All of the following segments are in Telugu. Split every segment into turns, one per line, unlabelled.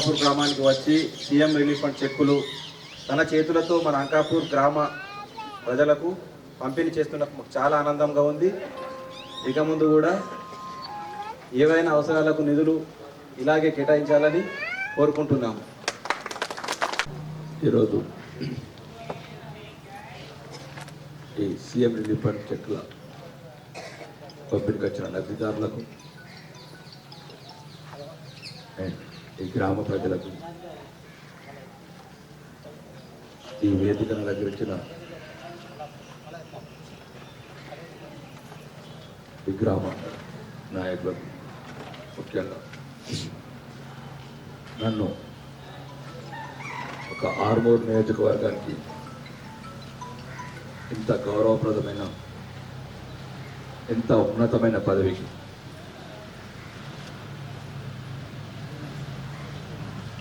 అంకాపూర్ గ్రామానికి వచ్చి సీఎం రిలీఫ్ ఫండ్ చెక్కులు తన చేతులతో మన అంకాపూర్ గ్రామ ప్రజలకు పంపిణీ చేస్తున్నందుకు మాకు చాలా ఆనందంగా ఉంది. ఇక ముందు కూడా ఏవైనా అవసరాలకు నిధులు ఇలాగే కేటాయించాలని కోరుకుంటున్నాము
ఈరోజు ఈ సీఎం రిలీఫ్ ఫండ్ చెక్కుల పంపిణీకి వచ్చిన లబ్ధిదారులకు అండ్ ఈ గ్రామ ప్రజలకు ఈ వేదికను అలంకరించిన ఈ గ్రామ నాయకులకు ముఖ్యంగా నన్ను ఒక ఆర్మూర్ నియోజకవర్గానికి ఇంత గౌరవప్రదమైన ఎంత ఉన్నతమైన పదవికి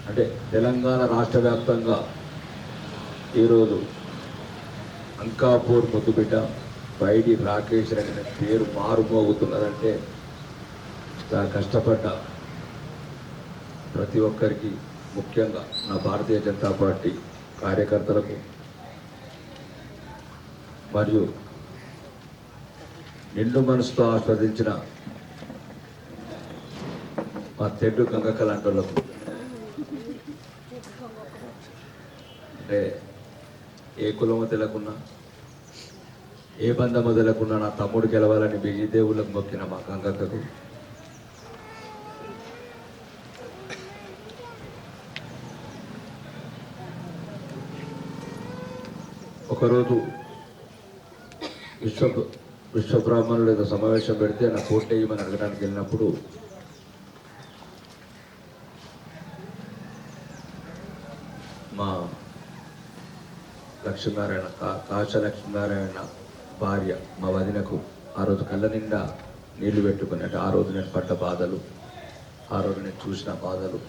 అంటే తెలంగాణ రాష్ట్ర వ్యాప్తంగా ఈరోజు అంకాపూర్ ముద్దుబిడ్డ బయటి రాకేష్ అనే పేరు మారుమోగుతున్నదంటే చాలా కష్టపడ్డ ప్రతి ఒక్కరికి ముఖ్యంగా నా భారతీయ జనతా పార్టీ కార్యకర్తలకు మరియు నిండు మనసుతో ఆస్వాదించిన మా తెడ్డు గంగక్క వాళ్ళకు అంటే ఏ కులము తెలకున్నా ఏ బంధము తెలకున్నా నా తమ్ముడు గెలవాలని బిజీ దేవుళ్ళకు మొక్కిన మా గంగక్కకు. ఒకరోజు విశ్వ విశ్వబ్రాహ్మణులు ఏదో సమావేశం పెడితే నా కోర్టు వేయమని అడగడానికి వెళ్ళినప్పుడు మా లక్ష్మీనారాయణ కా కాశ లక్ష్మీనారాయణ భార్య మా వదినకు ఆ రోజు కళ్ళ నిండా నీళ్ళు పెట్టుకుని అంటే ఆ రోజు నేను పడ్డ బాధలు ఆ రోజు నేను చూసిన బాధలు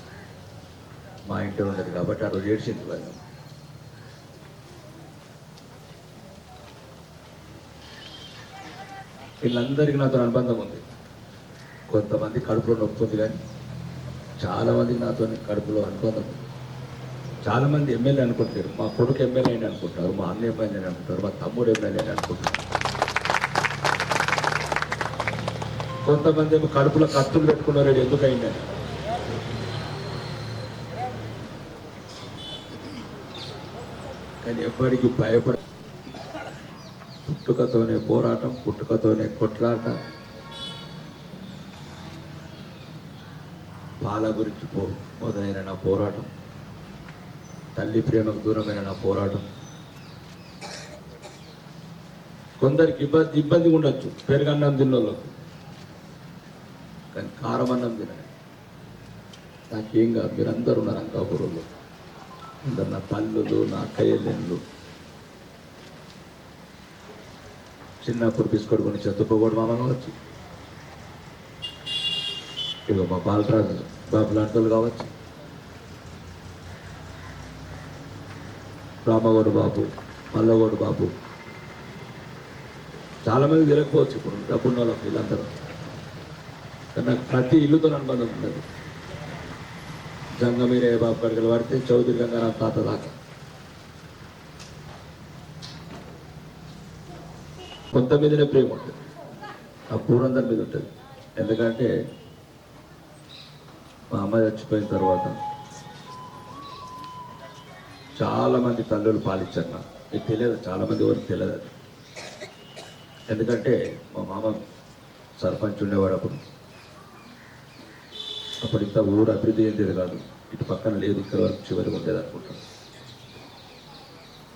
మా ఇంట్లో ఉండేది కాబట్టి ఆ రోజు ఏడ్చింది వదిన వీళ్ళందరికీ నాతో అనుబంధం ఉంది. కొంతమంది కడుపులో నొప్పి ఉంది కానీ చాలామంది నాతో కడుపులో అనుబంధం ఉంది. చాలా మంది ఎమ్మెల్యే అనుకుంటారు. మా కొడుకు ఎమ్మెల్యే అని అనుకుంటారు. మా అన్న ఎమ్మెల్యే అని అనుకుంటారు. మా తమ్ముడు ఎమ్మెల్యే అని అనుకుంటారు. కొంతమంది ఏమో కడుపులో కత్తులు పెట్టుకున్నారు. ఎందుకు అయిందని కానీ ఎవరికి భయపడ పుట్టుకతోనే పోరాటం పుట్టుకతోనే కొట్లాట. పాల గురించి పో మొదలైన నా పోరాటం. తల్లి ప్రేమకు దూరమైన నా పోరాటం. కొందరికి ఇబ్బంది ఇబ్బంది ఉండొచ్చు పెరుగన్నం తిన్నోళ్ళకు. కానీ కారం అన్నం తినండి నాకేం కాదు మీరందరూ ఉన్నారు అంకాపురంలో. అందరు నా పళ్ళు నా అక్కయ్యలు చిన్నప్పుడు బిస్కెట్ కొని చదువుకోకూడదు మామ కావచ్చు. ఇక మా బాలరాజు బాబు లాంటి వాళ్ళు కావచ్చు. రామగౌడు బాబు మల్లగౌడు బాబు. చాలా మంది తెలియకపోవచ్చు ఇప్పుడు డబ్బున్న వాళ్ళకి వీళ్ళందరూ. కానీ నాకు ప్రతి ఇల్లుతో అనుబంధం ఉండదు. జంగమీరే బాబు కడికలు పడితే చౌదరి గంగారాం తాత దాకా. కొంత మీదనే ప్రేమ ఉంటుంది. ఆ పూరందరి మీద ఉంటుంది. ఎందుకంటే మా అమ్మ చచ్చిపోయిన తర్వాత చాలా మంది తల్లులు పాలించారు నాకు. మీకు తెలియదు చాలా మంది వరకు తెలియదు అది. ఎందుకంటే మా మామ సర్పంచ్ ఉండేవాడు అప్పుడు. అప్పుడు ఇంత ఊరు అభివృద్ధి చెందేది కాదు. ఇటు పక్కన లేదు ఇక్కడ వరకు చివరికి ఉండేది అనుకుంటాను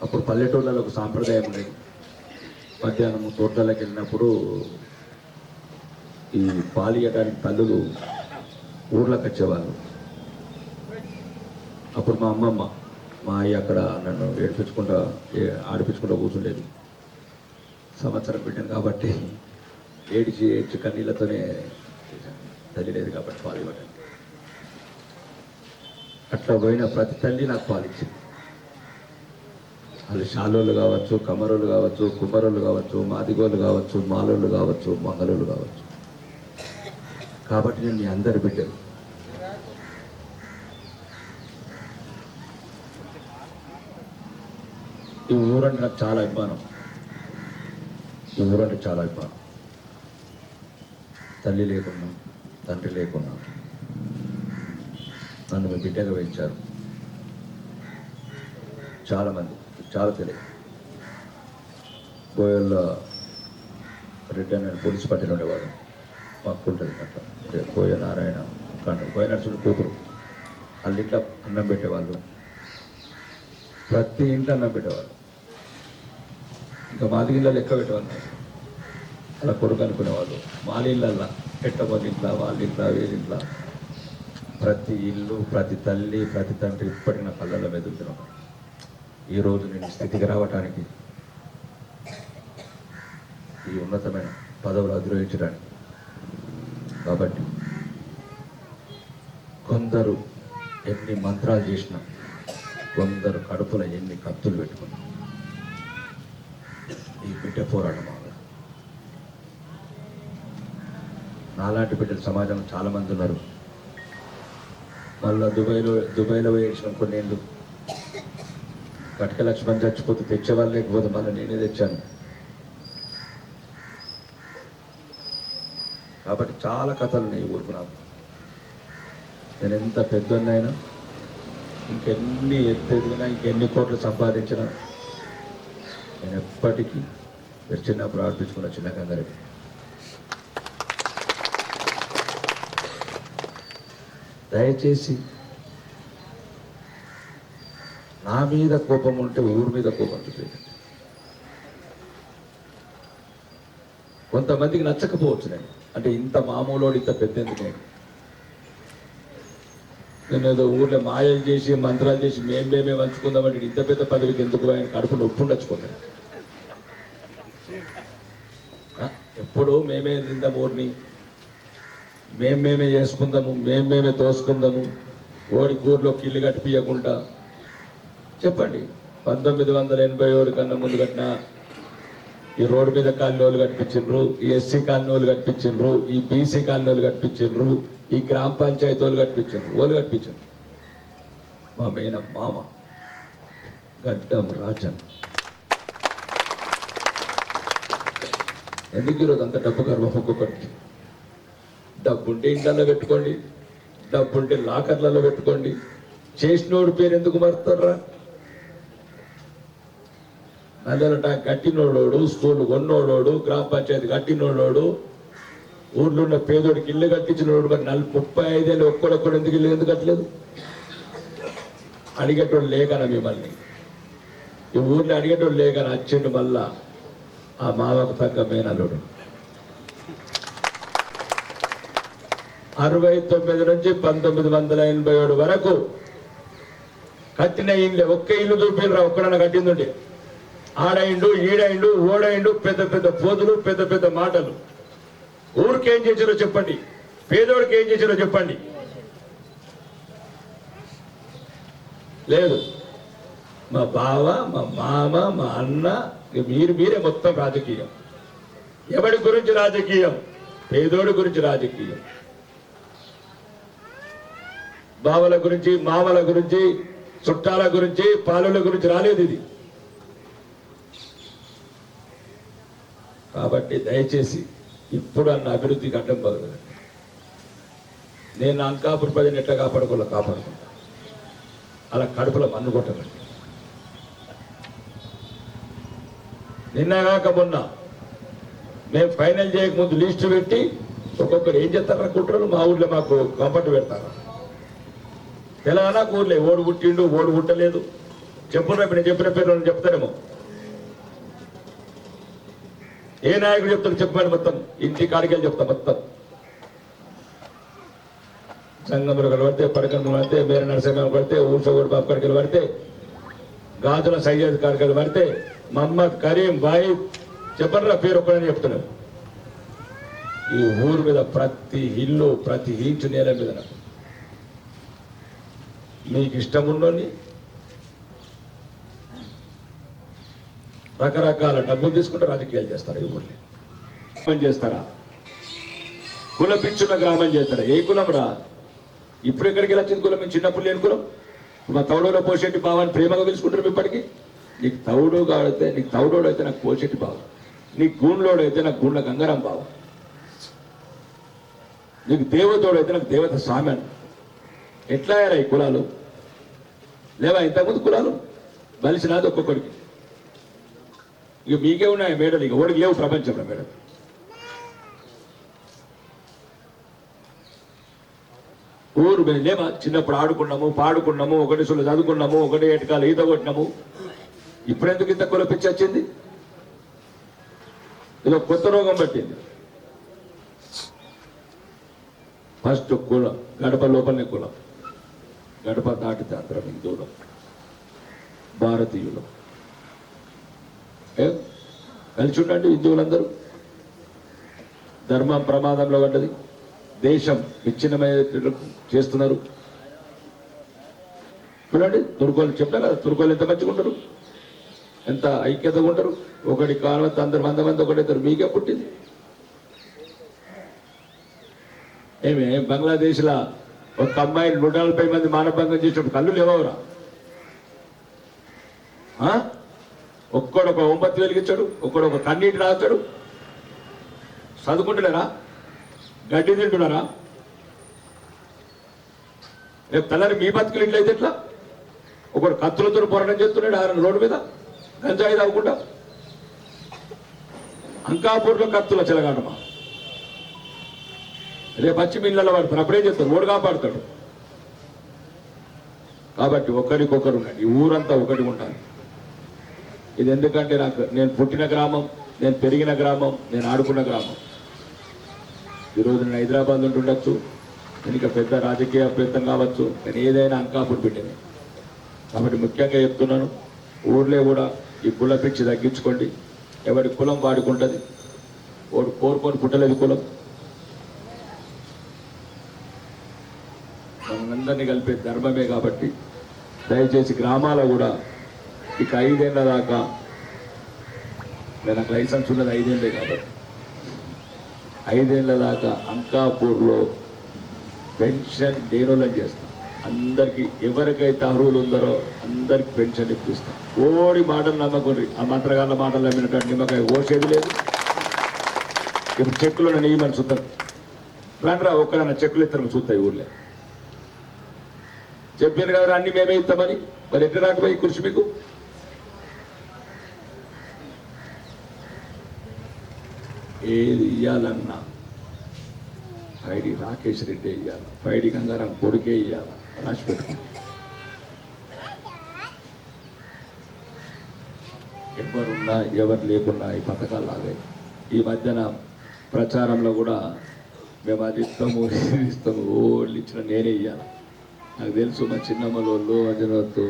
అప్పుడు పల్లెటూళ్ళలో ఒక సాంప్రదాయం లేదు మధ్యాహ్నం తోటలకు వెళ్ళినప్పుడు ఈ పాలియడానికి తల్లులు ఊర్లోకి వచ్చేవాళ్ళు. అప్పుడు మా అమ్మమ్మ మా అయ్య అక్కడ నన్ను ఏడిపించుకుంటా ఏ- ఆడిపించుకుంటా కూర్చుండేది. సంవత్సరం పెట్టాను కాబట్టి ఏడిచి ఏడ్చి కన్నీళ్ళతోనే తల్లి లేదు కాబట్టి పాలు ఇవ్వడానికి అట్లా పోయిన ప్రతి తల్లి నాకు పాలిచ్చింది వాళ్ళు షాలోళ్ళు కావచ్చు కమరోళ్ళు కావచ్చు కుమరోళ్ళు కావచ్చు మాదిగోళ్ళు కావచ్చు మాలోళ్ళు కావచ్చు మంగళోళ్ళు కావచ్చు. కాబట్టి నేను మీ అందరి బిడ్డలు ఈ ఊరంటే నాకు చాలా అభిమానం. ఈ ఊరంటే చాలా అభిమానం. తల్లి లేకున్నా తండ్రి లేకున్నా నన్ను మీ బిడ్డగా పెంచారు చాలామంది చాలా తెలియదు. కోయల్లో రెడ్డి అని పోలీస్ పార్టీలో ఉండేవాడు మాకు ఉంటుంది అట్లా కోయ నారాయణ కానీ కోయ నరసింహ కూతురు. వాళ్ళ ఇంట్లో అన్నం పెట్టేవాళ్ళు. ప్రతి ఇంట్లో అన్నం పెట్టేవాళ్ళు. ఇంకా మాది ఇళ్ళ లెక్క పెట్టేవాళ్ళు అలా కొడుకు అనుకునేవాళ్ళు. వాళ్ళ ఇళ్ళల్లో. పెట్టబోని ఇంట్లో వాళ్ళ ఇంట్లో వీళ్ళ ఇంట్లో ప్రతి ఇల్లు ప్రతి తల్లి ప్రతి తండ్రి ఇప్పటి నా కళ్ళల్లో మెదులుతున్నాం. ఈరోజు నేను స్థితికి రావటానికి ఈ ఉన్నతమైన పదవులు అధిరోహించడానికి. కాబట్టి కొందరు ఎన్ని మంత్రాలు చేసినా కొందరు కడుపులో ఎన్ని కత్తులు పెట్టుకున్నాం ఈ బిడ్డ పోరాటం నాలాంటి బిడ్డలు సమాజంలో చాలా మంది ఉన్నారు. మళ్ళీ దుబాయ్లో దుబాయ్లో వేసిన కొన్ని ఏళ్ళు కటక లక్ష్మణ్ చచ్చిపోతే తెచ్చేవాళ్ళు లేకపోతే మళ్ళీ నేనే తెచ్చాను. కాబట్టి చాలా కథలు ఉన్నాయి ఊరుకు నాకు. నేను ఎంత పెద్దన్నైనా ఇంకెన్ని ఎత్తు ఇంకెన్ని కోట్లు సంపాదించినా నేను ఎప్పటికీ మీరు చిన్నప్పుడు ఆడిపించుకున్న చిన్న దయచేసి నా మీద కోపం ఉంటే ఊరి మీద కోపం చూపించండి. కొంతమందికి నచ్చకపోవచ్చు నేను. అంటే ఇంత మామూలోడు ఇంత పెద్ద ఎందుకు నేను? నేను ఏదో ఊర్లో మాయలు చేసి మంత్రాలు చేసి మేం మేమే పంచుకుందామంటే ఇంత పెద్ద పదవికి ఎందుకు ఆయన కడుపు నొప్పి ఉండొచ్చుకున్నాను ఎప్పుడు మేమే తిందాం ఊరిని. మేం మేమే చేసుకుందాము మేం మేమే తోసుకుందాము ఓడి ఊర్లో కిల్లు కట్టిపియకుండా చెప్పండి పంతొమ్మిది వందల ఎనభై ఏడు కన్నా ముందు కట్టిన ఈ రోడ్డు మీద కాలనీలు కట్టించిండ్రు ఈ ఎస్సీ కాలనీలు కట్టించిండ్రు ఈ బీసీ కాలనీలు కట్టించిండ్రు ఈ గ్రామ పంచాయతీ వాళ్ళు కట్టించిండ్రు వాళ్ళు కట్టించిండ్రు మా మేన మామ గడ్డం రాజన్ ఎందుకు ఈరోజు అంత డబ్బు గర్వం ఒక్కొక్కరికి డబ్బు ఉంటే ఇంట్లో పెట్టుకోండి డబ్బు ఉంటే లాకర్లలో పెట్టుకోండి. చేసినోడు పేరు ఎందుకు మరుతారా నల్లట కట్టినోడోడు స్కూల్ కొన్నోడోడు గ్రామ పంచాయతీ కట్టినోడోడు ఊర్లో ఉన్న పేదోడికి ఇల్లు కట్టించినోడు మరి నలభై ముప్పై ఐదేళ్ళు ఒక్కడొక్కడు ఎందుకు ఇల్లు ఎందుకు కట్టలేదు? అడిగేటోడు లేకనా మిమ్మల్ని? ఈ ఊర్లో అడిగేటోడు లేకనా? వచ్చిండు మళ్ళా. ఆ మావకు తగ్గ మేనల్లుడు. అరవై తొమ్మిది నుంచి పంతొమ్మిది వందల ఎనభై ఏడు వరకు కట్టిన ఇల్లు ఒక్క ఇల్లు చూపిరా ఒక్కడన్నా కట్టిందండి ఆడైండు ఈడైండు ఓడైండు పెద్ద పెద్ద పోతులు పెద్ద పెద్ద మాటలు. ఊరికి ఏం చెప్పండి. పేదోడికి ఏం చేసారో చెప్పండి. లేదు. మా బావ మా మామ మా అన్న మీరు మీరే మొత్తం రాజకీయం. ఎవడి గురించి రాజకీయం? పేదోడి గురించి రాజకీయం. బావల గురించి మామల గురించి చుట్టాల గురించి పాలుల గురించి రాలేదు ఇది. కాబట్టి దయచేసి ఇప్పుడు అన్న అభివృద్ధికి అడ్డం పగలదు నేను అంకాపురి ప్రజలు ఎట్లా కాపాడుకోలే కాపాడుకుంటా. అలా కడుపులో మన్ను కొట్టకండి. నిన్నగాక మొన్న మేము ఫైనల్ చేయకముందు లిస్టు పెట్టి ఒక్కొక్కరు ఏం చేస్తారా కుట్రలు మా ఊళ్ళో మాకు కంపట్టు పెడతారు. తెలంగాణ ఊర్లే ఓడు పుట్టిండు ఓడు పుట్టలేదు. చెప్పు నేను చెప్పిన పేరు చెప్తారేమో చెప్తానేమో. ఏ నాయకుడు చెప్తాడు చెప్పాడు మొత్తం. ఇంటి కాడికెళ్ళి చెప్తా మొత్తం. సంగములు కలబడితే పడకలు పడితే మేర నరసింహ పడితే ఊసగూడు బాబు కాడికి పడితే గాజుల సయ్యద్ కాడికి పడితే మహమ్మద్ కరీం బాయి చెప్పరా పేరు ఒకడని చెప్తున్నారు. ఈ ఊరు మీద ప్రతి ఇల్లు ప్రతి ఇంచు నేల మీద మీకు ఇష్టం ఉన్నోని రకరకాల డబ్బులు తీసుకుంటే రాజకీయాలు చేస్తారు ఈ ఊర్లో. గ్రామం చేస్తారా? కుల పిచ్చున్న గ్రామం చేస్తారా? ఏ కులం రా? ఇప్పుడు ఎక్కడికి వెళ్ళొచ్చింది కులం? మేము చిన్నప్పుడు లేని కులం? మా తౌడలో పోషేటి బావాన్ని ప్రేమగా పిలుచుకుంటారు ఇప్పటికి? నీకు తౌడు కాడితే నీకు తౌడోడు అయితే నాకు పోచెట్టి బావు. నీకు గూండ్లోడు అయితే నాకు గూండ్ల గంగారం బావు. నీకు దేవతోడు అయితే నాకు దేవత స్వామి అని ఎట్లా అయ్యారా ఈ కులాలు? లేవా ఇంతకుముందు కులాలు? బలిసినాది ఒక్కొక్కడికి. ఇక మీకే ఉన్నాయి మేడలు ఇక ఓడికి లేవు ప్రపంచంలో మేడలు. ఊరు మేము లేమా? చిన్నప్పుడు ఆడుకున్నాము పాడుకున్నాము ఒకటి సులు చదువుకున్నాము ఒకటి ఎటకాలు ఈత కొట్టినాము. ఇప్పుడెందుకు ఇంత కుల పిచ్చి వచ్చింది? ఇది ఒక కొత్త రోగం పట్టింది. ఫస్ట్ కులం గడప లోపలనే కులం. గడప దాటితే అందరం హిందువులం భారతీయులం. ఏ? కలిసి ఉండండి హిందువులందరూ. ధర్మం ప్రమాదంలో పడ్డది. దేశం విచ్ఛిన్నమైన చేస్తున్నారు. చూడండి తుర్కోలు చెప్పారు కదా తుర్కోలు ఎంత మంచిగా ఉంటారు ఎంత ఐక్యతగా ఉంటారు? ఒకటి కాలవత అందరు వంద మంది ఒకటి మీకే పుట్టింది. ఏమి బంగ్లాదేశ్లో ఒక అమ్మాయి నూట నలభై మంది మానభంగం చేసినప్పుడు కళ్ళు లేవరా ఒక్కడు ఒక ఒంబత్తి వెలిగించాడు ఒక్కడు ఒక కన్నీటి రాస్తాడు చదువుకుంటున్నారా? గడ్డి తింటున్నారా? రేపు తెల్లారి మీ బతుకులు ఇట్లయితే ఎట్లా? ఒకడు కత్తులతో పోరాటం చేస్తున్నాడు ఆయన రోడ్డు మీద. గంజాయి తాగకుండా అంకాపూర్లో కత్తుల చెలగాటమా? రేపు వచ్చి మీ ఇళ్ళలో పడతారు అప్పుడే చేస్తారు ఓడు కాపాడుతాడు. కాబట్టి ఒకరికొకరు ఉండండి. ఈ ఊరంతా ఒకటి ఉండాలి. ఇది ఎందుకంటే నాకు నేను పుట్టిన గ్రామం నేను పెరిగిన గ్రామం నేను ఆడుకున్న గ్రామం. ఈరోజు నేను హైదరాబాద్ ఉంటుండొచ్చు నేను ఇక పెద్ద రాజకీయ ప్రయత్నం కావచ్చు. నేను ఏదైనా అంకాపుడు పెట్టింది కాబట్టి ముఖ్యంగా చెప్తున్నాను. ఊర్లే కూడా ఈ కుల పిచ్చి తగ్గించుకోండి. ఎవరి కులం వాడుకుంటుంది? వాడు కోరుకొని పుట్టలేదు కులం. మనందరినీ కలిపే ధర్మమే కాబట్టి దయచేసి గ్రామాల కూడా ఇక ఐదేళ్ళ దాకా నేను నాకు లైసెన్స్ ఉన్నది ఐదేళ్ళే కాబట్టి. ఐదేళ్ళ దాకా అంకాపూర్లో పెన్షన్ దేనులం చేస్తాం. అందరికి ఎవరికైతే అర్హులు ఉందరో అందరికి పెన్షన్ ఇప్పిస్తాం. ఓడి మాటలు నమ్మకూరి ఆ మంత్రగాళ్ళ మాటలు నమ్మినటువంటి నిమ్మకాయ ఓసేది లేదు. ఇప్పుడు చెక్కులు నియమని చూద్దాం రాండ్రా ఒక్కడన్నా చెక్కులు ఇస్తారు చూస్తాయి ఊర్లే. చెప్పాను కదా అన్ని మేమే ఇస్తామని. మరి ఎట్లా రాకపోయి కృషి మీకు? ఏది ఇయ్యాలన్నా? పైడి రాకేష్ రెడ్డి ఇయ్యాలి. పైడి గంగారాం కొడుకే ఇయ్యాలి. రాసి ఎవరున్నా ఎవరు లేకున్నా ఈ పథకాలు లాగాయి ఈ మధ్యన ప్రచారంలో కూడా మేము అది ఇస్తాము ఇది ఇస్తాము ఓళ్ళు ఇచ్చిన నేనే ఇయ్యాలి. నాకు తెలుసు మా చిన్నమ్మలోళ్ళు అజనవత్తు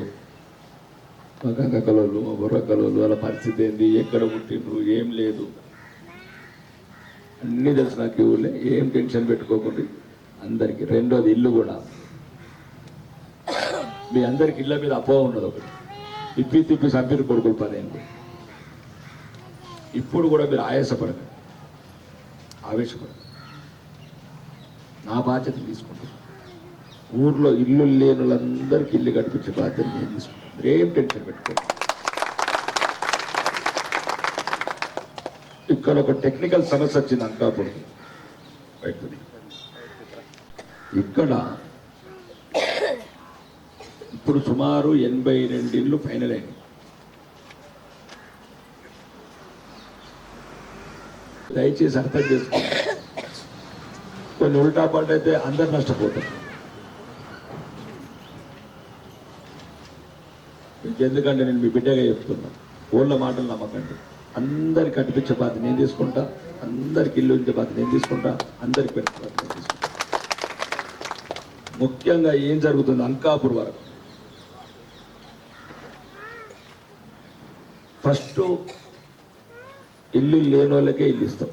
మా గంగకలోళ్ళు మా బుర్రకలోళ్ళు వాళ్ళ పరిస్థితి ఏంది ఎక్కడ పుట్టిండ్రు ఏం లేదు. అన్నీ తెలుసు నాకు ఈ ఏం టెన్షన్ పెట్టుకోకుండా. అందరికి రెండోది ఇల్లు కూడా. మీ అందరికి ఇళ్ళ మీద అపోహ ఉన్నది ఒకటి. తిప్పి తిప్పి సభ్యులు కొడుకులు పదేంటి ఇప్పుడు కూడా మీరు ఆయాసపడకండి. ఆవేశపడదు నా బాధ్యత తీసుకుంటాను. ఊర్లో ఇల్లు లేని వాళ్ళందరికీ ఇల్లు కట్టించే బాధ్యత నేను తీసుకుంటాను. ఏం టెన్షన్ పెట్టుకోండి ఇక్కడ ఒక టెక్నికల్ సమస్య వచ్చింది అంకాపూర్ ఇక్కడ ఇప్పుడు సుమారు ఎనభై రెండు ఇళ్ళు ఫైనల్ అయినాయి. దయచేసి అర్థం చేసుకోండి. కొన్ని ఉల్టా పల్ట అయితే అందరు నష్టపోతారు. ఎందుకంటే నేను మీ బిడ్డగా చెప్తున్నా. ఊళ్ళ మాటలు నమ్మకండి. అందరికి కట్టిపించే బాధ్యత నేను తీసుకుంటా. అందరికి ఇల్లు ఉంచే బాధ్యత నేను తీసుకుంటా. అందరికి పెట్టే బాధ్యత నేను తీసుకుంటా. ముఖ్యంగా ఏం జరుగుతుంది అంకాపూర్ వరకు. ఫస్ట్ ఇల్లు లేని వాళ్ళకే ఇల్లు ఇస్తాం.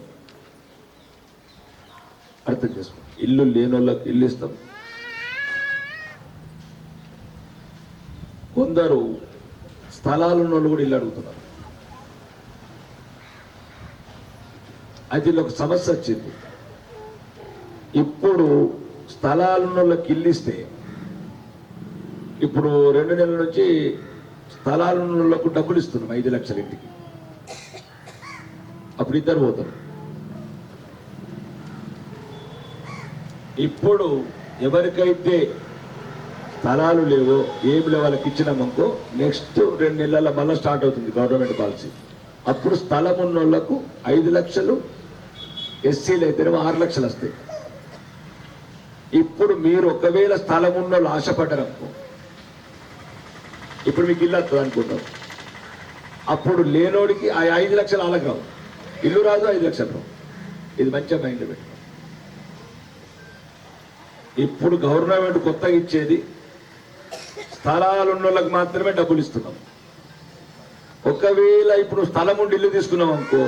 అర్థం చేసుకో ఇల్లు లేని వాళ్ళకి ఇల్లు ఇస్తాం. కొందరు స్థలాలు ఉన్న వాళ్ళు కూడా ఇల్లు అడుగుతున్నారు. అది ఒక సమస్య వచ్చింది. ఇప్పుడు స్థలాలు ఉన్న వాళ్ళకి ఇల్లు ఇస్తే ఇప్పుడు రెండు నెలల నుంచి స్థలాలు ఉన్న వాళ్ళకు డబ్బులు ఇస్తున్నాం ఐదు లక్షల ఇంటికి. అప్పుడు ఇద్దరు పోతారు. ఇప్పుడు ఎవరికైతే స్థలాలు లేవో ఏమి లేవో వాళ్ళకి ఇచ్చినామనుకో నెక్స్ట్ రెండు నెలల మళ్ళీ స్టార్ట్ అవుతుంది గవర్నమెంట్ పాలసీ. అప్పుడు స్థలం ఉన్న వాళ్ళకు ఐదు లక్షలు ఎస్సీలు అయితేనేమో ఆరు లక్షలు వస్తాయి. ఇప్పుడు మీరు ఒకవేళ స్థలం ఉన్న వాళ్ళు ఆశపడ్డారనుకో ఇప్పుడు మీకు ఇల్లు వస్తుంది అనుకుంటాం అప్పుడు లేనోడికి ఆ ఐదు లక్షలు వాళ్ళకి ఇల్లు రాదు ఐదు లక్షలు రావు. ఇది మంచిగా మైండ్ పెట్టుకో. ఇప్పుడు గవర్నమెంట్ కొత్తగా ఇచ్చేది స్థలాలు ఉన్నోళ్ళకి మాత్రమే డబ్బులు ఇస్తున్నాం. ఒకవేళ ఇప్పుడు స్థలం ఉండి ఇల్లు తీసుకున్నాం అనుకో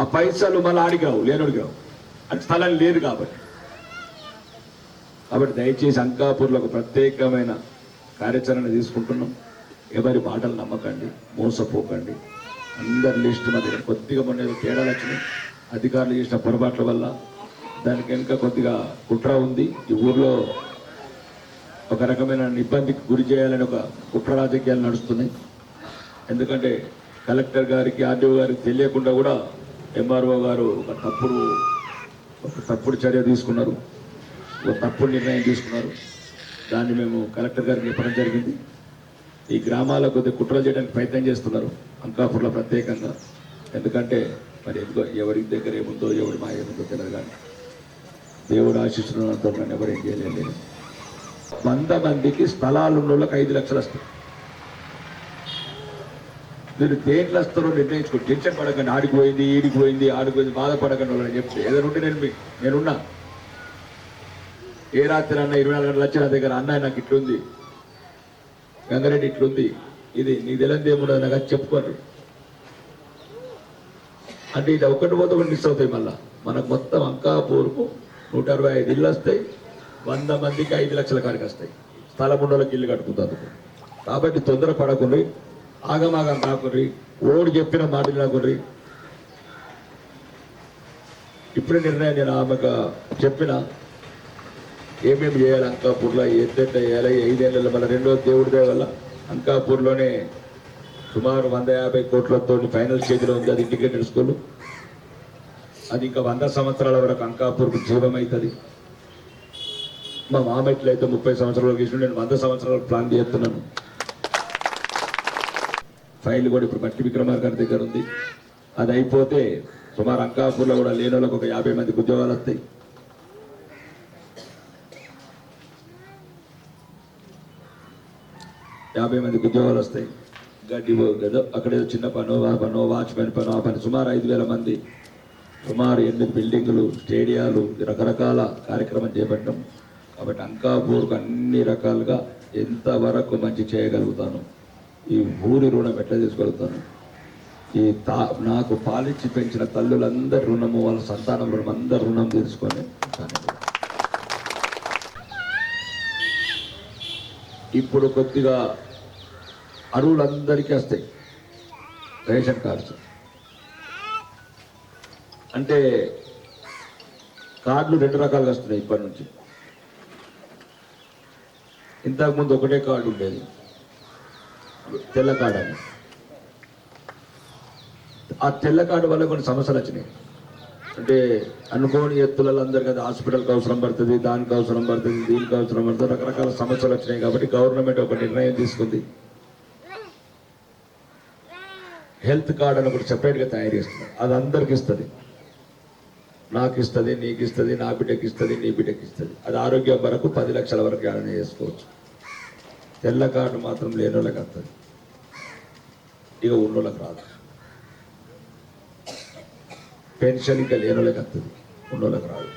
ఆ పైసలు మళ్ళీ అడిగావు రావు అది స్థలం లేదు కాబట్టి. కాబట్టి దయచేసి అంకాపూర్లో ఒక ప్రత్యేకమైన కార్యాచరణ తీసుకుంటున్నాం. ఎవరి మాటలు నమ్మకండి మోసపోకండి. అందరి లిస్టు మా దగ్గర కొద్దిగా మొన్న తేడా తేడాలు వచ్చినాయి. అధికారులు చేసిన పొరపాట్ల వల్ల దానికి వెనుక కొద్దిగా కుట్ర ఉంది. ఈ ఊర్లో ఒక రకమైన ఇబ్బందికి గురి చేయాలని ఒక కుట్ర రాజకీయాలు నడుస్తున్నాయి. ఎందుకంటే కలెక్టర్ గారికి ఆర్డీఓ గారికి తెలియకుండా కూడా ఎంఆర్ఓ గారు ఒక తప్పుడు ఒక తప్పుడు చర్య తీసుకున్నారు. ఒక తప్పుడు నిర్ణయం తీసుకున్నారు. దాన్ని మేము కలెక్టర్ గారికి చెప్పడం జరిగింది. ఈ గ్రామాల కొద్దిగా కుట్రలు చేయడానికి ప్రయత్నం చేస్తున్నారు. అంకాపూర్లో ప్రత్యేకంగా. ఎందుకంటే మరి ఎందుకో ఎవరి దగ్గర ఏముందో ఎవరి మా ఏముందో తెలియదు కానీ దేవుడు ఆశిస్తున్నంత నన్ను ఎవరేం చేయలేదు వంద మందికి స్థలాలు ఉన్న వాళ్ళకి ఐదు లక్షలు వస్తాయి. మీరు దేంట్లో వస్తారో నిర్ణయించుకో టెన్షన్ పడకండి ఆడికి పోయింది ఈడికి పోయింది ఆడికి పోయింది బాధపడకండి వాళ్ళని చెప్తే ఏదైనా ఉంటే నేను నేనున్నా. ఏ రాత్రి అన్న ఇరవై నాలుగు గంటలు వచ్చి నా దగ్గర అన్న నాకు ఇట్లుంది. గంగారెడ్డి ఇట్లుంది ఇది నీకు తెలియదు ఏముండదు నాకు చెప్పుకోండి. అంటే ఇది ఒకటి పోతే ఒకటి మిస్ అవుతాయి మళ్ళా. మనకు మొత్తం అంకాపూర్కు నూట అరవై ఐదు ఇల్లు వస్తాయి. వంద మందికి ఐదు లక్షల కాడికి వస్తాయి. స్థలం ఉండలోకి ఇల్లు కట్టుకుంటారు. కాబట్టి తొందర పడకుండ్రి ఆగమాగం కాకుండ్రి ఓడి చెప్పిన మాటలు వినకుండ్రి ఇప్పుడే నిర్ణయం నేను ఆమెకు చెప్పిన. ఏమేమి చేయాలి? అంకాపూర్లో ఎంతెంత చేయాలి ఐదేళ్ళ మళ్ళీ రెండో దేవుడి వల్ల అంకాపూర్లోనే సుమారు వంద యాభై కోట్లతో ఫైనల్ స్టేజ్లో ఉంది. అది ఇంటిగ్రేటెడ్ స్కూల్. అది ఇంకా వంద సంవత్సరాల వరకు అంకాపూర్కు జీవమవుతుంది మా మామెట్లు అయితే ముప్పై సంవత్సరాలు గీసిన నేను వంద సంవత్సరాలు ప్లాన్ చేస్తున్నాను. ఫైల్ కూడా ఇప్పుడు మట్టి విక్రమార్ గారి దగ్గర ఉంది. అది అయిపోతే సుమారు అంకాపూర్లో కూడా లేని ఒక యాభై మందికి ఉద్యోగాలు వస్తాయి. యాభై మందికి ఉద్యోగాలు వస్తాయి. గడ్డి గదో అక్కడ చిన్న పనో ఆ పనో వాచ్మెన్ పను ఆ పని సుమారు ఐదు వేల మంది. సుమారు ఎనిమిది బిల్డింగులు స్టేడియాలు రకరకాల కార్యక్రమం చేపట్టడం కాబట్టి అంకాపూర్కు అన్ని రకాలుగా ఎంతవరకు మంచి చేయగలుగుతాను? ఈ ఊరి రుణం ఎట్లా తీసుకోగలుగుతాను? ఈ తా నాకు పాలిచ్చి పెంచిన తల్లులందరి రుణము వాళ్ళ సంతానం రుణం అందరి రుణం తీసుకొని ఇప్పుడు కొద్దిగా అరువులందరికీ వస్తాయి. Ration cards. అంటే కార్డులు రెండు రకాలుగా వస్తున్నాయి ఇప్పటి నుంచి. ఇంతకుముందు ఒకటే కార్డు ఉండేది. తెల్ల కార్డు అని. ఆ తెల్ల కార్డు వల్ల కొన్ని సమస్యలు వచ్చినాయి. అంటే అనుకోని ఎత్తులలో అందరికీ కదా హాస్పిటల్కి అవసరం పడుతుంది దానికి అవసరం పడుతుంది దీనికి అవసరం పడుతుంది రకరకాల సమస్యలు వచ్చినాయి కాబట్టి గవర్నమెంట్ ఒక నిర్ణయం తీసుకుంది. హెల్త్ కార్డ్ అని ఒకటి సెపరేట్గా తయారు చేస్తున్నారు. అది అందరికి ఇస్తుంది. నాకు ఇస్తుంది నీకు ఇస్తుంది నా బిడ్డకి ఇస్తుంది నీ బిడ్డకి ఇస్తుంది. అది ఆరోగ్యం వరకు పది లక్షల వరకు ఏమైనా చేసుకోవచ్చు. తెల్ల కార్డు మాత్రం లేని వాళ్ళకి వస్తుంది. ఇక ఉన్నోళ్ళకి రాదు. పెన్షన్ ఇంకా లేని వాళ్ళకి వస్తుంది. ఉన్నోళ్ళకి రాదు.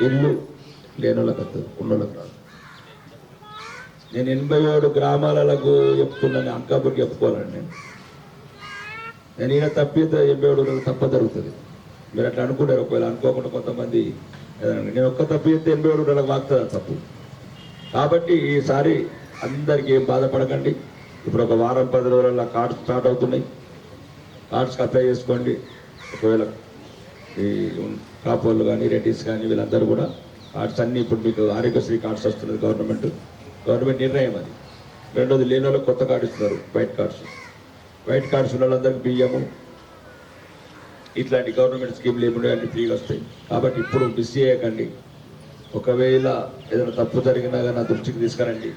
ఇల్లు లేని వాళ్ళకి వస్తుంది. ఉన్నోళ్ళకి రాదు. నేను ఎనభై ఏడు గ్రామాలకు చెప్తున్నాను. అంకాపూర్కి చెప్పుకోవాలండి నేను. నేను ఈయన తప్పితే ఎనభై ఏడు తప్ప జరుగుతుంది. మీరు అట్లా అనుకుంటారు. ఒకవేళ అనుకోకుండా కొంతమంది నేను ఒక్క తప్పు చేస్తే ఎనభై ఏడు రోజులకు వాగుతుంది తప్పు. కాబట్టి ఈసారి అందరికీ ఏం బాధపడకండి. ఇప్పుడు ఒక వారం పది రోజుల కార్డ్స్ స్టార్ట్ అవుతున్నాయి. కార్డ్స్కి అప్లై చేసుకోండి. ఒకవేళ ఈ కాపోళ్ళు కానీ రెడ్డిస్ కానీ వీళ్ళందరూ కూడా కార్డ్స్ అన్నీ ఇప్పుడు మీకు ఆరోగ్యశ్రీ కార్డ్స్ వస్తున్నది గవర్నమెంట్. గవర్నమెంట్ నిర్ణయం అది. రెండోది లేని వాళ్ళకి కొత్త కార్డు ఇస్తున్నారు వైట్ కార్డ్స్. వైట్ కార్డ్స్ ఉన్న వాళ్ళందరికీ బియ్యము. ఇట్లాంటి గవర్నమెంట్ స్కీమ్లు ఏమి అన్ని ఫ్రీగా వస్తాయి. కాబట్టి ఇప్పుడు మిస్ చేయకండి. ఒకవేళ ఏదైనా తప్పు జరిగినా కానీ నా దృష్టికి తీసుకురండి.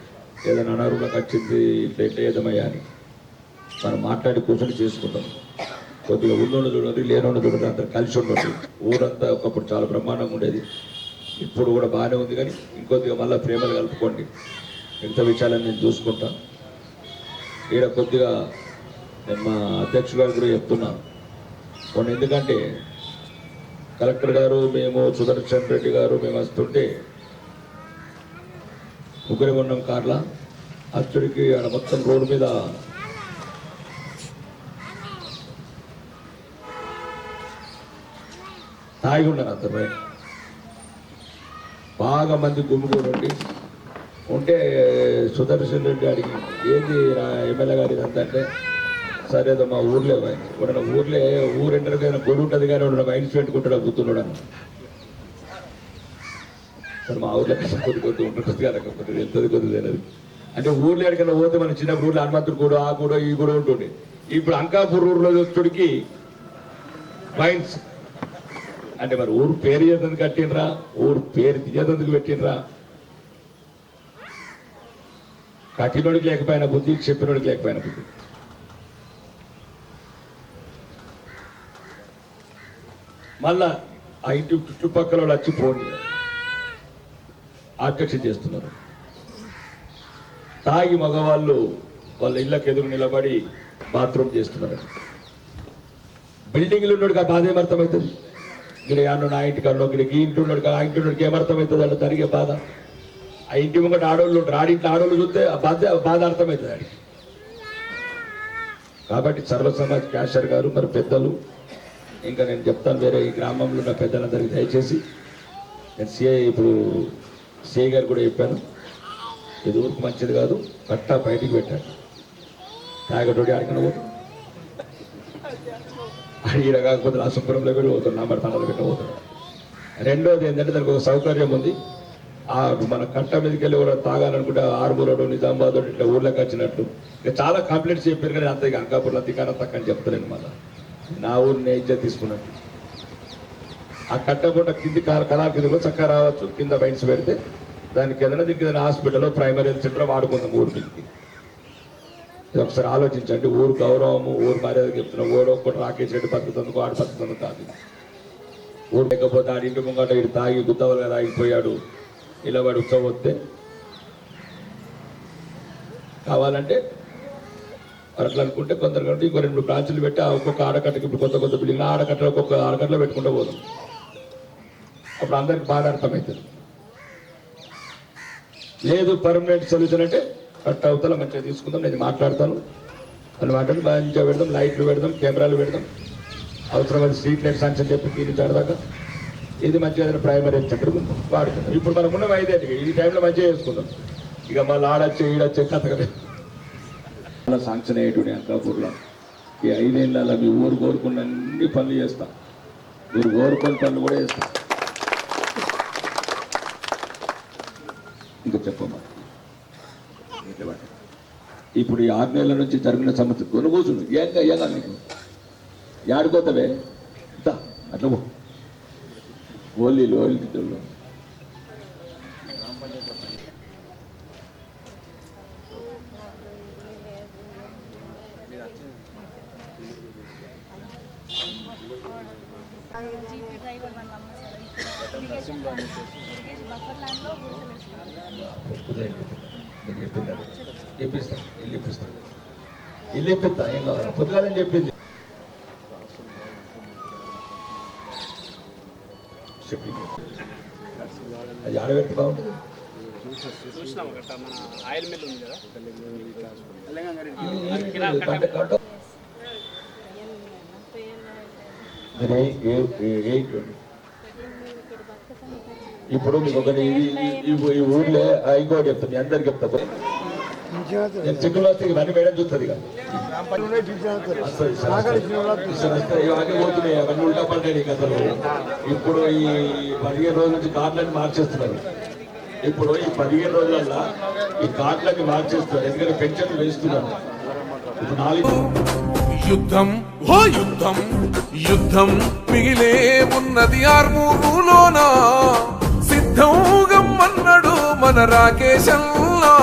ఏదైనా అనారోగ్యం వచ్చింది ఇట్లా ఏదమయ్యా అని. మనం మాట్లాడి కూర్చొని చేసుకుంటాం. కొద్దిగా ఉన్నోళ్ళు చూడండి లేనోళ్ళు చూడండి అందరు కలిసి ఉండండి. ఊరంతా ఒకప్పుడు చాలా బ్రహ్మాండంగా ఉండేది. ఇప్పుడు కూడా బాగానే ఉంది కానీ ఇంకొద్దిగా మళ్ళీ ప్రేమలు కలుపుకోండి. మిగతా విషయాలను నేను చూసుకుంటాను ఈడ కొద్దిగా నేను మా అధ్యక్షుడు గారు కూడా చెప్తున్నాను కొన్ని ఎందుకంటే కలెక్టర్ గారు మేము సుదర్శన్ రెడ్డి గారు మేము వస్తుంటే ముగ్గురు ఉన్నాం కార్ల అచ్చుడికి ఆడ మొత్తం రోడ్డు మీద తాగి ఉన్నారు అంత బాగా మంది గుమ్ముకూడి ఉండి ఉంటే సుదర్శన్ రెడ్డి అడిగి ఏంది ఎమ్మెల్యే గారు ఇదంతా అంటే సరే ఏదో మా ఊర్లో ఇప్పుడు ఊర్లో ఊరెండరికైనా గొడవ ఉంటుంది కానీ వాడు వైన్స్ పెట్టుకుంటాడు గుర్తున్నాడు అని సరే మా ఊర్లో కొద్ది కొద్ది ఉంటుంది కొద్దిగా కొద్దిగా ఎంతది కొద్దిగా తెలియదు. అంటే ఊర్లో ఎక్కడికైనా పోతే మన చిన్నప్పుడు ఊర్లో హనుమంతుడు కూడా ఆ కూడా ఈ కూడా ఉంటుండే. ఇప్పుడు అంకాపూర్ ఊర్లో చూస్తుడికి మైండ్స్. అంటే మరి ఊరు పేరు చేతందుకు కట్టినరా ఊరు పేరు తీయదందుకు పెట్టినరా కట్టినోడికి లేకపోయినా బుద్ధి చెప్పినోడికి లేకపోయినా బుద్ధి. మళ్ళా ఆ ఇంటి చుట్టుపక్కల వాళ్ళు వచ్చి ఫోన్ ఆకర్షణ చేస్తున్నారు. తాగి మగవాళ్ళు వాళ్ళ ఇళ్ళకి ఎదురు నిలబడి బాత్రూమ్ చేస్తున్నారు. బిల్డింగ్లు ఉన్నాడు కదా బాధ ఏమర్థమవుతుంది? ఇక్కడ అన్న నా ఇంటికి అన్న ఇక్కడ ఈ ఇంటి ఉన్నాడు ఆ ఇంటి ఉన్నాడు ఏమర్థమవుతుంది అంటే జరిగే బాధ. ఆ ఇంటి ముంగట ఆడోళ్ళు ఉంటారు. ఆడింట్లో ఆడోళ్ళు చూస్తే ఆ బాధ బాధ అర్థమవుతుంది ఆడికి. కాబట్టి సర్వ సమాజ్ క్యాషర్ గారు మరి పెద్దలు ఇంకా నేను చెప్తాను వేరే ఈ గ్రామంలో ఉన్న పెద్దలందరికీ దయచేసి. నేను సిఐ ఇప్పుడు సిఐ గారు కూడా చెప్పాను. ఇది ఊరికి మంచిది కాదు పట్టా బయటికి పెట్టాను తాగటోడి ఆడికన పోతాం. ఈడ కాకపోతే నా శుభ్రంలో కూడా పోతాడు నా భర్తలో పెట్టి పోతాడు రెండోది ఏంటంటే దానికి ఒక సౌకర్యం ఉంది. ఆ మన కట్ట మీదకి వెళ్ళి కూడా తాగాలనుకుంటే ఆరుమూలడు నిజామాబాద్ ఇట్లా ఊర్లోకి వచ్చినట్టు. ఇక చాలా కంప్లైంట్స్ చెప్పారు కానీ అంత ఇక అంకాపూర్లో కానీ తక్కువ అని చెప్తలేను మళ్ళీ. నా ఊరిని ఇజ్జత్ తీసుకున్నట్టు ఆ కట్టకుండా కింది కళా కింద కూడా చక్కగా రావచ్చు. కింద బైన్స్ పెడితే దానికి ఏదైనా దీనికి హాస్పిటల్లో ప్రైమరీ హెల్త్ సెంటర్ వాడుకుందాం ఊరికి. ఇది ఒకసారి ఆలోచించండి. ఊరు గౌరవము ఊరు మర్యాద చెప్తున్నాం. ఊరు ఒక్కటి రాకేష్ రెడ్డి బతుకుతుందుకు ఆడు బతుకుతుంది కాదు. ఊరు లేకపోతే ఆడి ఇంటి ముంగట ఇటు తాగి గుత్తవలుగా తాగిపోయాడు ఇలా వాడు ఉత్సవస్తే కావాలంటే మరి అట్లా అనుకుంటే కొందరు కంటే ఇంకో రెండు బ్రాంచులు పెట్టి ఆ ఒక్కొక్క ఆడకట్టకి ఇప్పుడు కొత్త కొత్త బిల్డింగ్ ఆడకట్టలు ఒక్కొక్క ఆడకట్టలో పెట్టుకుంటూ పోదాం. అప్పుడు అందరికి బాగా అర్థమవుతుంది. లేదు పర్మనెంట్ సొల్యూషన్ అంటే కట్ అవుతా మంచిగా తీసుకుందాం నేను మాట్లాడతాను. అని మాట్లాడి మంచిగా పెడదాం లైట్లు పెడదాం కెమెరాలు పెడదాం. అవసరమైన స్ట్రీట్ లైట్ సాంక్షన్ చెప్పి తీర్చాడదాకా ఇది మంచిగా ఏదైనా ప్రైమరీ సెంటర్ వాడుకుందాం. ఇప్పుడు మనకున్న ఉన్న ఈ టైంలో మంచిగా చేసుకుందాం. ఇక మళ్ళీ ఆడొచ్చే ఈడొచ్చే కథ కదా. అలా శాంక్షన్ అయ్యేటువంటి అంకాపూర్లో ఈ ఐదేళ్ళలో మీ ఊరు కోరుకున్న అన్ని పనులు చేస్తాం. మీరు కోరుకున్న పనులు కూడా చేస్తాం. ఇంకా చెప్పమ్మా. ఇప్పుడు ఈ ఆరు నెలల నుంచి జరిగిన సమస్య కొనుగోసుడు ఏంగా ఏదా నీకు? యాడుకోతావే? అట్లా
ఓలీ లోయల్
ఇప్పిస్తా ఏం కావాలి? పొద్దుగాలని చెప్పింది. అది ఆడబెట్టి బాగుంటుంది
ఆయిల్ మిల్ ఉంది కదా?
ఇప్పుడు మీకు ఒకటి ఈ- ఊర్లో ఇంకోటి చెప్తాను అందరికి చెప్తా. ఇవన్నీ పోతున్నాయి అవన్నీ ఉల్టా పడ్డాయి అసలు. ఇప్పుడు ఈ పదిహేను రోజుల నుంచి కార్డులన్నీ మార్చేస్తున్నారు. ఇప్పుడు ఈ పదిహేను రోజులల్లో ఈ కార్డులన్నీ మార్చేస్తున్నారు. ఎందుకంటే పెన్షన్లు వేస్తున్నారు. ఇప్పుడు నాలుగు
యుద్ధం ఓ యుద్ధం యుద్ధం మిగిలే ఉన్నది ఆర్మూరులోన? సిద్ధం గమ్మన్నాడు మన రాకేశల్లా